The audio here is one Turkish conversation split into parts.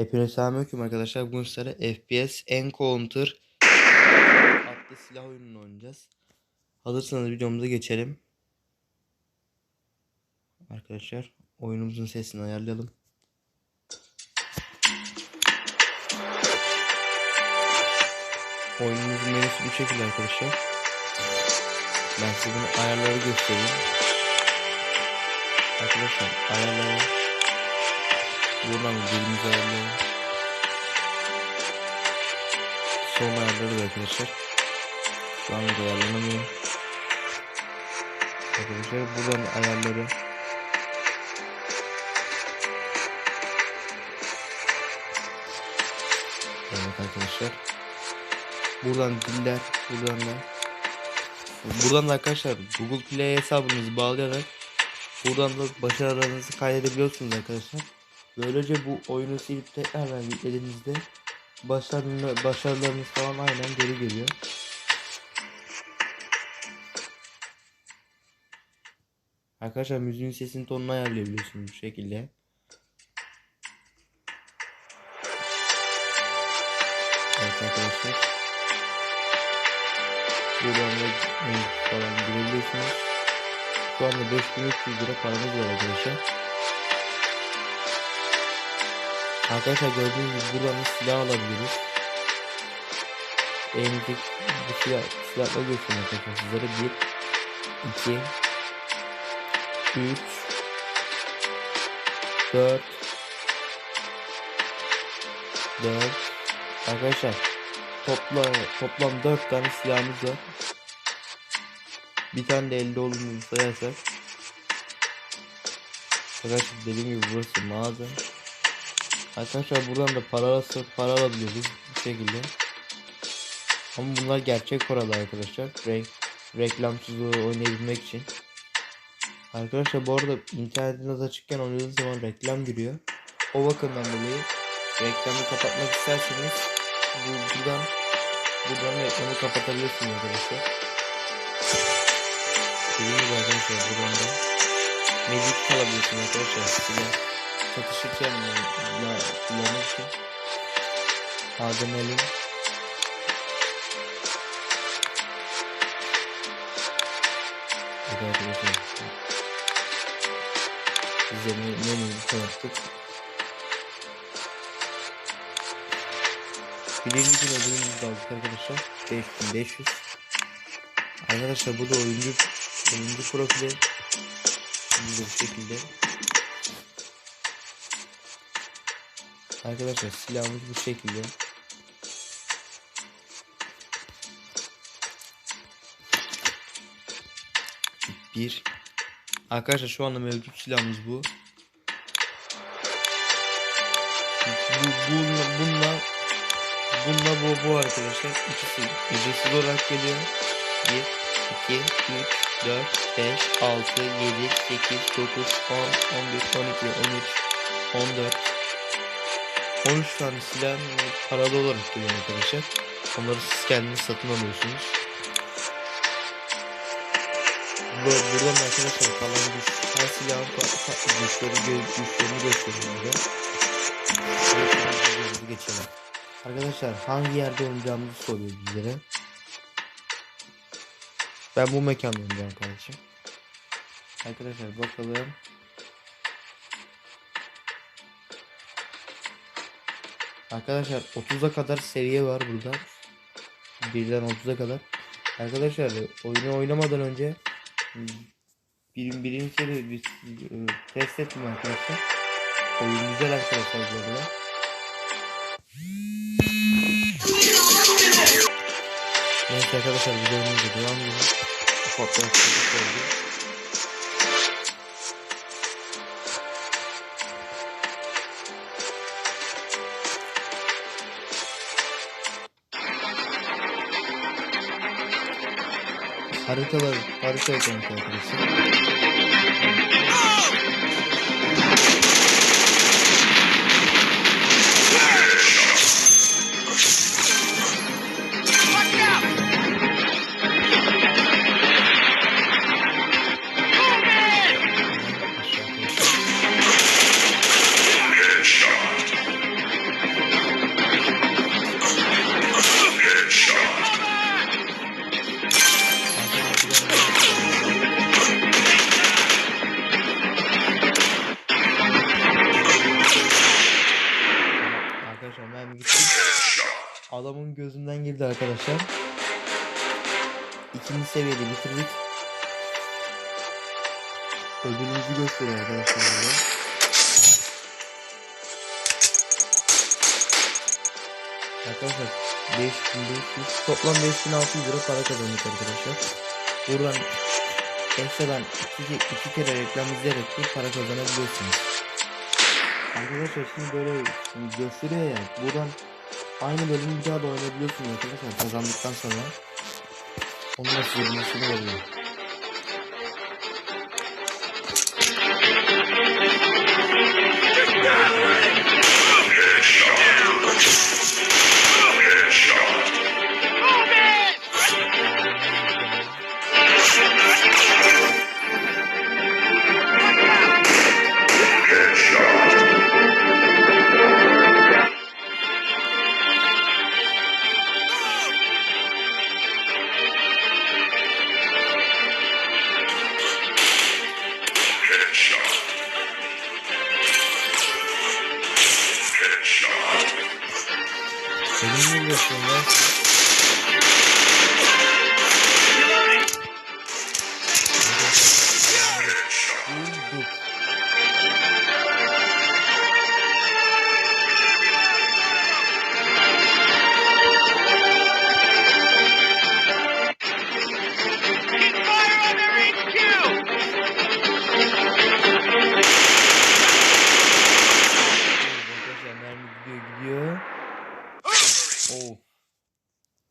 Hepinize selamünaleyküm arkadaşlar. Bugün sizlere FPS Encounter adlı silah oyununu oynayacağız. Hazırsanız videomuza geçelim. Arkadaşlar oyunumuzun sesini ayarlayalım. Oyunumuzun menüsü bu şekilde arkadaşlar. Ben size bunu ayarları göstereyim. Arkadaşlar ayarları buradan birimizi ayarlayalım. Son ayarları da arkadaşlar. Şu an da ayarlanamıyor. Arkadaşlar buradan ayarları Evet arkadaşlar. Buradan diller, buradan da Buradan da arkadaşlar Google Play hesabınızı bağlayarak buradan da başarılarınızı kaydedebiliyorsunuz arkadaşlar. Böylece bu oyunu silip tekrardan yüklediğinizde başarılı, başarılarınız falan aynen geri geliyor. Arkadaşlar müziğin sesini tonunu ayarlayabiliyorsunuz bu şekilde. Evet arkadaşlar. Buradan da falan girebiliyorsunuz. Şu anda 5300 lira paramız var arkadaşlar. Arkadaşlar gördüğünüz gibi buradan da silah alabiliriz. Elimizdeki bu silah, silahla göstereyim arkadaşlar sizlere. 1 2 3 4 4 Arkadaşlar topla, toplam 4 tane silahımız var. Bir tane de elde olduğunu sayarsak Arkadaşlar dediğim gibi burası mağaza Arkadaşlar buradan da para, para alabiliyoruz bu şekilde. Ama bunlar gerçek paralar arkadaşlar. Re Reklamsız oynayabilmek için. Arkadaşlar bu arada internetiniz açıkken oynadığınız zaman reklam giriyor. O bakımdan dolayı reklamı kapatmak isterseniz bu, buradan buradan reklamı kapatabilirsiniz arkadaşlar. Dediğim gibi arkadaşlar buradan da müzik çalabilirsiniz arkadaşlar çatışırken ya kullanmak için Adem Evet arkadaşlar Size menüyü tanıttık Birinci gün ödülümüzü aldık arkadaşlar. 5500 Arkadaşlar bu da oyuncu oyuncu profili. Bu şekilde Arkadaşlar silahımız bu şekilde. Bir. Arkadaşlar şu anda mevcut silahımız bu. Bu bununla bununla bununla bu bu arkadaşlar. İkisi ücretsiz olarak geliyor. 1 2 3 4 5 6 7 8 9 10 11 12 13 14 13 tane silah paralı olarak geliyor arkadaşlar. Onları siz kendiniz satın alıyorsunuz. Bu, buradan arkadaşlar kalan güç, her silahın güçleri, güçlerini gösteriyor burada. geçelim. Arkadaşlar hangi yerde oynayacağımızı soruyor bizlere. Ben bu mekanda oynayacağım kardeşim. Arkadaşlar bakalım. Arkadaşlar 30'a kadar seviye var burada. Birden 30'a kadar. Arkadaşlar oyunu oynamadan önce birim birinci seri bir e, test ettim arkadaşlar. Oyun güzel arkadaşlar bu arada. Neyse arkadaşlar oyunumuza devam edelim. Fotoğraf oldu. haritalar harita ekranı arkadaşlar. Adamın gözünden girdi arkadaşlar. İkinci seviyede bitirdik. Ödülümüzü gösteriyor arkadaşlar burada. Arkadaşlar 5500 toplam 5600 lira para kazandık arkadaşlar. Buradan ekstradan iki, iki kere reklam izleyerek para kazanabiliyorsunuz. Arkadaşlar şimdi böyle gösteriyor ya buradan aynı bölümü bir daha da oynayabiliyorsunuz arkadaşlar kazandıktan sonra. Onu da size bilmesini veriyorum.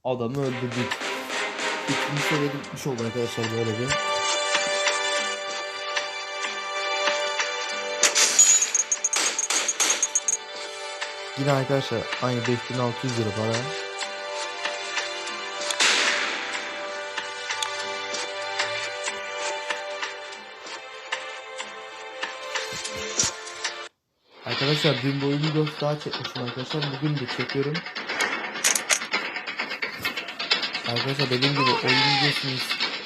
Adamı öldürdük. İkinci seviyede bitmiş oldu arkadaşlar böyle bir. Yine arkadaşlar aynı 5600 lira para. Arkadaşlar dün videosu daha çekmiştim arkadaşlar. Bugün de çekiyorum. Arkadaşlar dediğim gibi oyun videosunuz.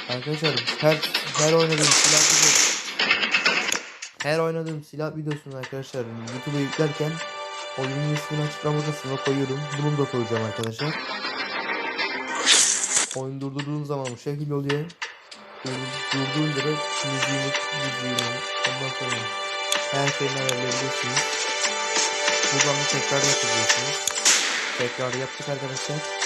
Arkadaşlar her her oynadığım silah videosu her oynadığım silah videosunu arkadaşlar YouTube'a yüklerken oyunun ismini açıklama kısmına koyuyorum. Bunu da koyacağım arkadaşlar. Oyun durdurduğum zaman bu şekilde oluyor. Dur- Durduğunda da müziğini, müziğini, ondan sonra her şeyini ayarlayabilirsiniz. Buradan da tekrar yapabilirsiniz. Tekrar yaptık arkadaşlar.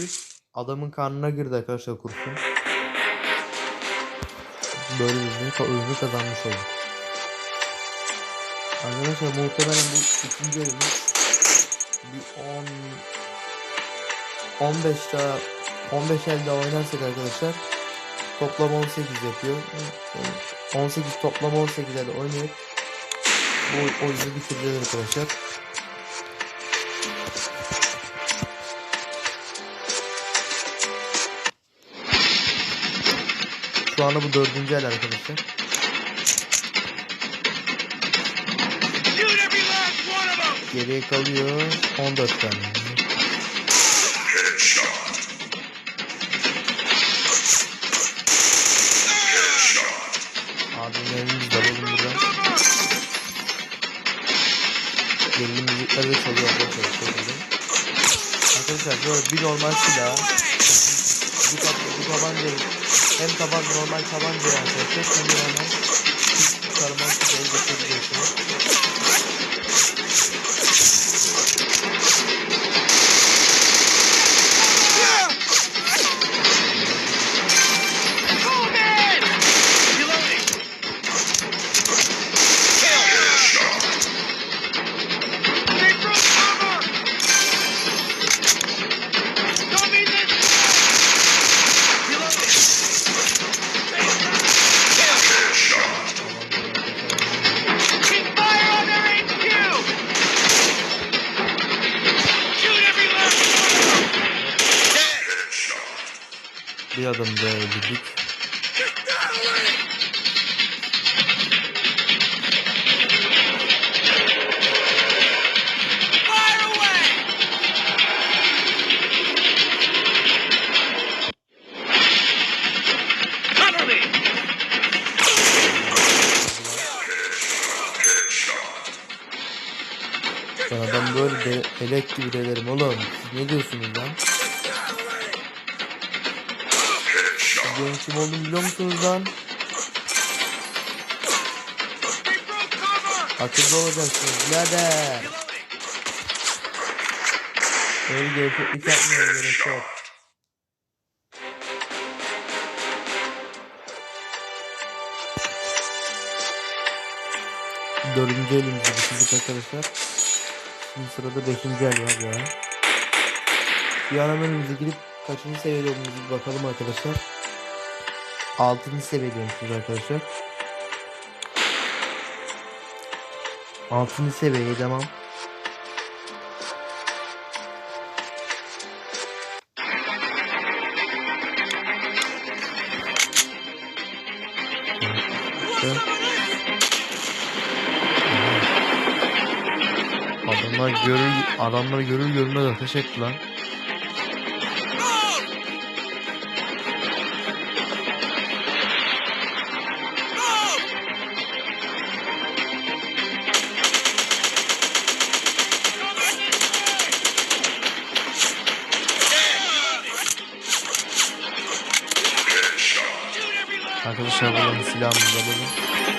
Gitti. Adamın girdi arkadaşlar kurşun. Böyle bir özünü kazanmış olduk. Arkadaşlar muhtemelen bu ikinci elimiz bir 10 15 daha 15 el daha oynarsak arkadaşlar toplam 18 yapıyor. 18 toplam 18 el oynayıp bu oyunu bitireceğiz arkadaşlar. Şu anda bu dördüncü el arkadaşlar. Geriye kalıyor 14 tane. Abilerimiz de alalım buradan. Gerilim müzikler de çalıyor arkadaşlar. Arkadaşlar böyle bir normal silah. Bu, bu tabanca hem taban normal tabanca arkadaşlar. Hem de Bir adım daha öldürdük. Me! Ben böyle de elek gibi delerim oğlum. Siz ne diyorsunuz lan? Benim kim olduğumu biliyor musunuz lan? Akıllı olacaksınız birader. Öyle gerçeklik yapmaya gerek yok. Dördüncü elimizi bitirdik arkadaşlar. Şimdi sırada beşinci el var ya. Bir an önümüze gidip kaçıncı seviyede olduğumuzu bakalım arkadaşlar. Altıncı seviyedeymişiz arkadaşlar. Altıncı seviyeye devam. Adamlar görür, adamlar görür görmez ateş etti lan. Arkadaşlar buradan silahımızı alalım.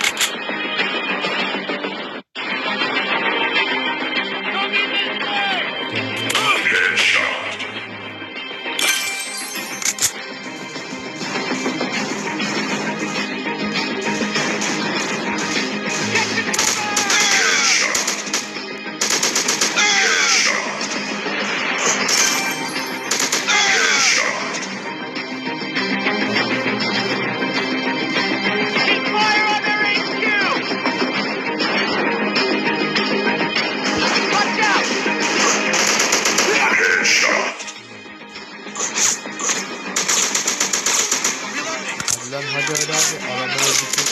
Hadi lan hadi hadi hadi. Adamlar öldürsün.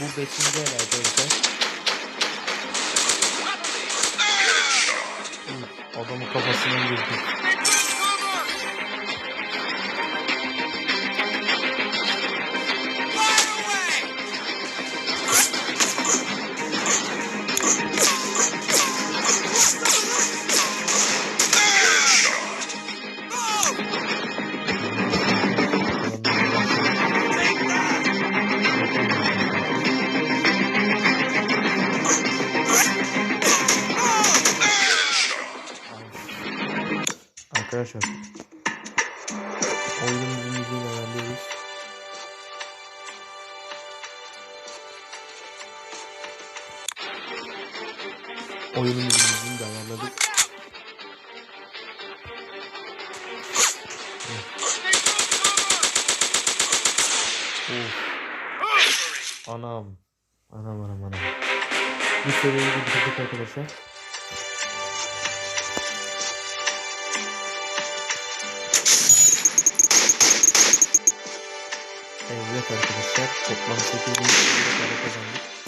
Bu beşinci arkadaşlar. Uf, Adamın kafasına girdik. Arkadaşlar oyunumuzun müziğini ayarlıyoruz. Oyunumuzun müziğini ayarladık. Anam. Anam anam anam. Bu seviyeyi bitirdik arkadaşlar. Evet arkadaşlar toplam 8 bin lira para kazandık.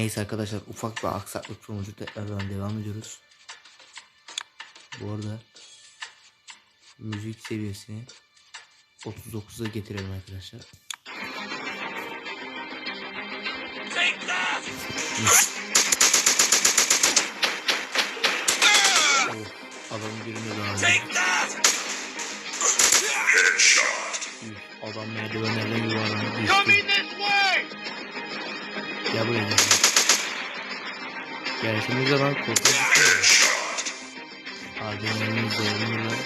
Neyse arkadaşlar ufak bir aksaklık sonucu tekrardan devam ediyoruz. Bu arada müzik seviyesini 39'a getirelim arkadaşlar. Adamın birine daha Adam merdivenlerden yuvarlanıp Coming düştü. this way! Gel buraya. Geldiğimiz zaman. Ardından zorluyorlar.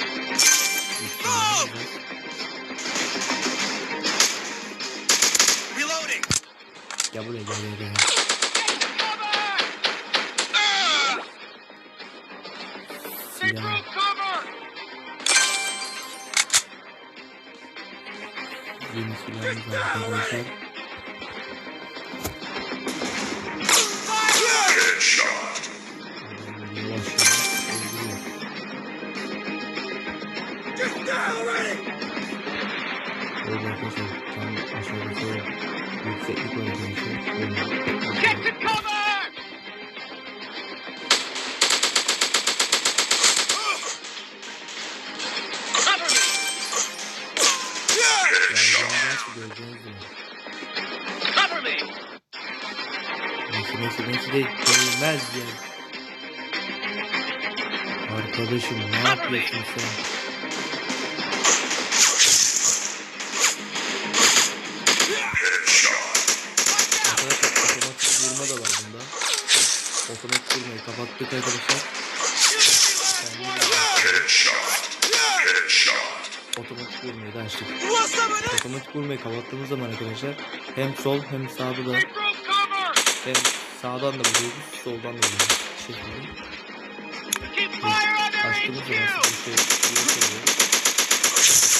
Reloading! Gel buraya gel gel gel. Silah. Yeni silahımız arkadaşlar. Görülmez ya. Arkadaşım ne yapıyorsun sen? Vurma da var bunda. Otomatik vurmayı kapattık arkadaşlar. Otomatik vurmayı da açtık. Otomatik vurmayı kapattığımız zaman arkadaşlar hem sol hem sağda da hem sağdan da vuruyoruz soldan da vuruyoruz. Their Açtığımız zaman bir şey.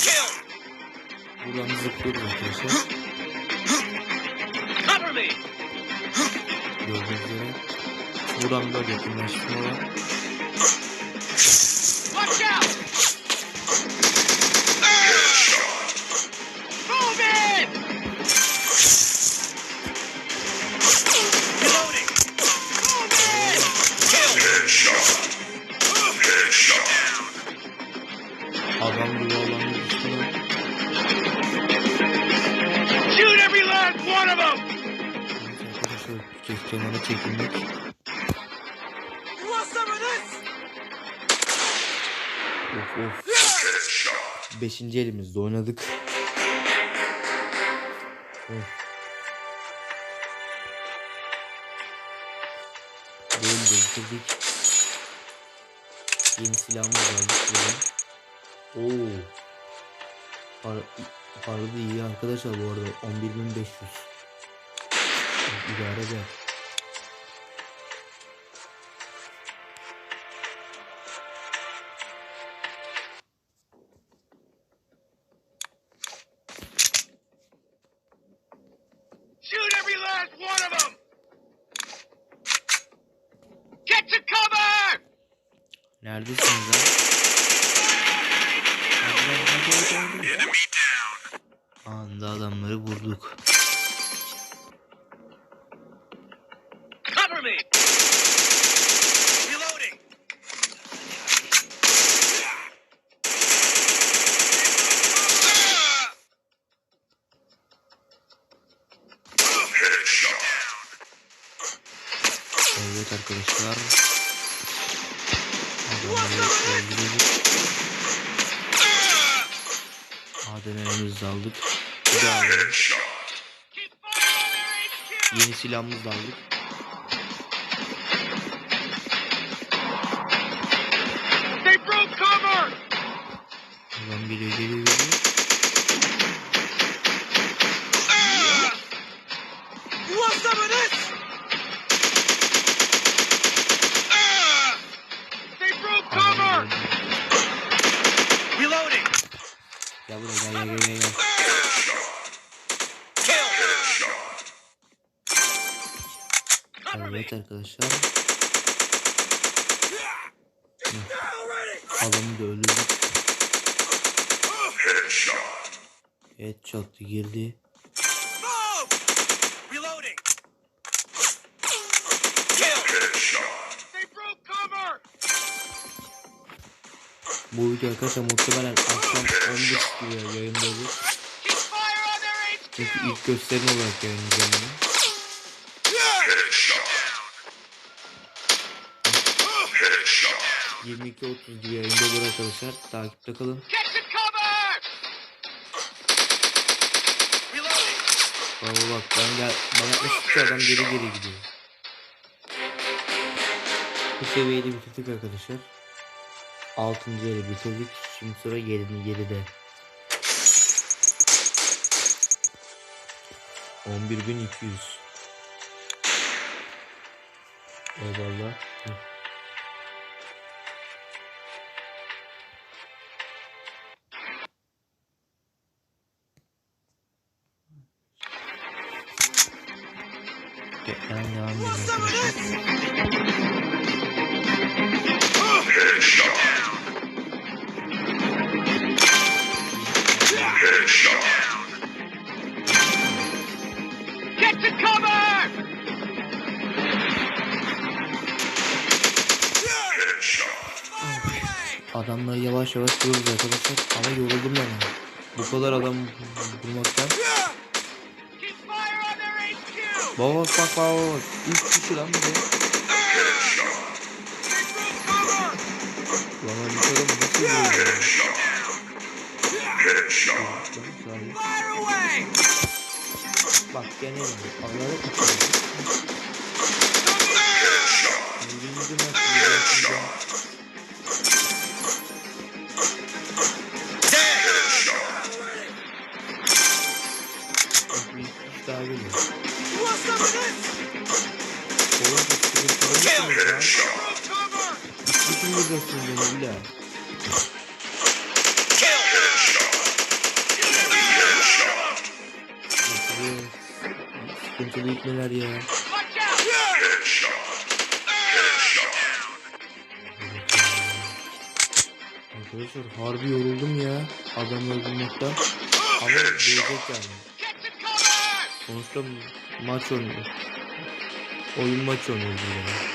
Kill! Buradan zıplıyoruz arkadaşlar. Gördüğünüz üzere. Buradan böyle yakınlaştırma var. 5. elimizde oynadık. Bölüm bitirdik. Yeni silahımız aldık buradan. Oo. Par parladı iyi arkadaşlar bu arada 11.500. İdare eder. De aldık. Bir daha alalım. Yeni silahımızı aldık. Adam geliyor geliyor geliyor. Evet arkadaşlar. Adamı da öldürdük. Girdi. They broke cover. Bu video arkadaşlar muhtemelen akşam 11 gibi yayında. Çünkü ilk gösterim olarak yayınlayacağım. 22.30 gibi yayında olur arkadaşlar. Takipte kalın. Baba bak ben gel bana yaklaştıkça adam geri geri gidiyor. Bu seviyeyi de bitirdik arkadaşlar. 6. yeri bitirdik. Şimdi sıra 7. yeri de. 11.200 Eyvallah. Tekrar devam edelim arkadaşlar. Get to cover. Adamları yavaş yavaş vuruyoruz arkadaşlar ama yoruldum ben. Bu kadar adam vurmaktan. Baba bak bak bak bak. 3 kişi lan cover. Lan lan bu adam nasıl. Bak gene yani. Anlara Sıkıntılı ipneler ya. Arkadaşlar harbi yoruldum ya. Adam öldürmekten. Ama değecek yani. Sonuçta maç oynuyor. Oyun maç oynuyoruz yani.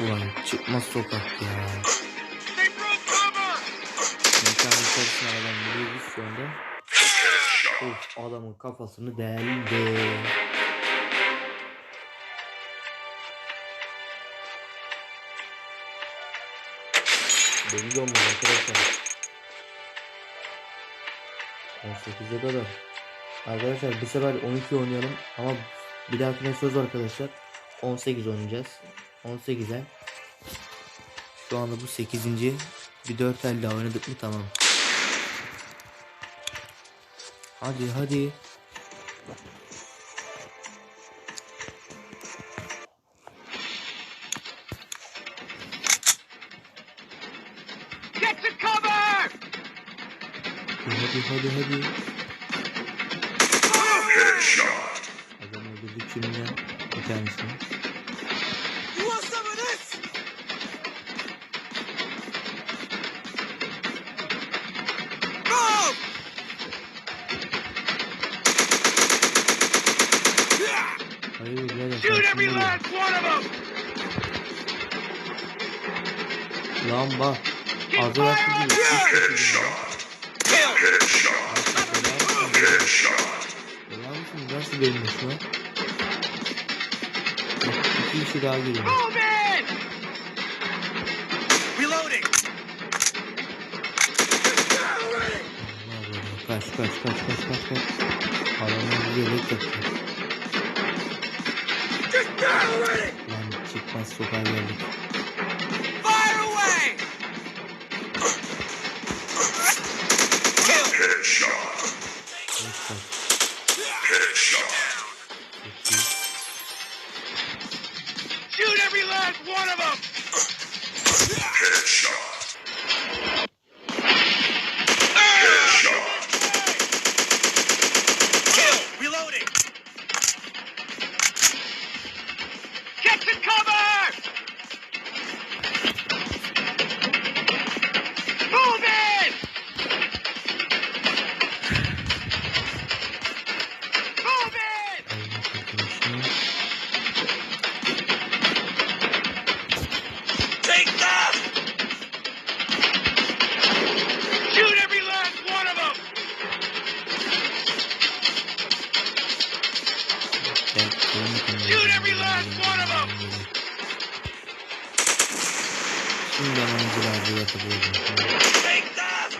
Ulan çıkmaz sokak ya. Mekanın içerisine adam vuruyoruz şu anda. Of adamın kafasını deldi. Belli de olmaz arkadaşlar. 18'e kadar. Arkadaşlar bu sefer 12 oynayalım ama bir dahakine söz arkadaşlar 18 oynayacağız. 18'e. Şu anda bu 8. Bir 4 elde oynadık mı tamam. Hadi hadi. Hadi hadi hadi. Adam öldürdük şimdi bir tanesini. Lan bak. Their Üç kişi ya. Kill! Helal mısın? Nasıl değilmiş lan? İki kişi daha geliyor. Reloading! Kaç kaç kaç kaç kaç kaç. Adamlar bize yelek yapıyor. Fire away! Kill! Hemen bir abi yapabilirim. Take that!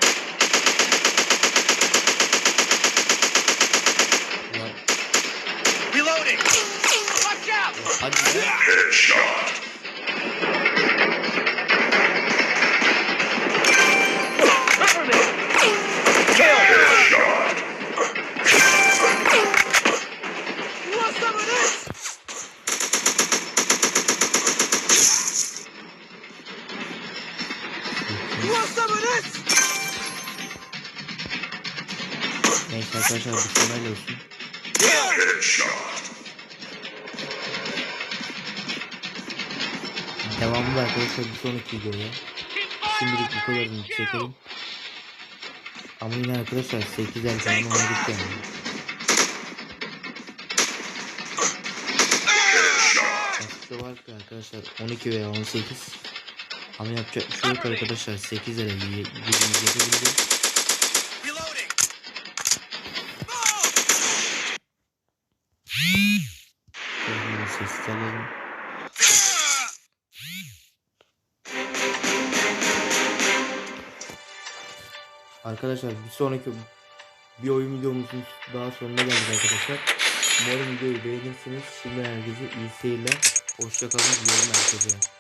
Reloading! Watch out! Hadi be. Devamlı arkadaşlar bir sonraki videoya. Şimdilik bu kadarını çekelim. Ama yine arkadaşlar 8 el falan oynadık yani. Baskıda var ki arkadaşlar 12 veya 18. Ama yapacak bir şey yok arkadaşlar 8 ele gücümüz yetebildi. Alalım. Arkadaşlar bir sonraki bir oyun videomuzun daha sonuna geldik arkadaşlar. Umarım videoyu beğenirsiniz. Şimdi herkese iyi seyirler. Hoşçakalın diyorum herkese.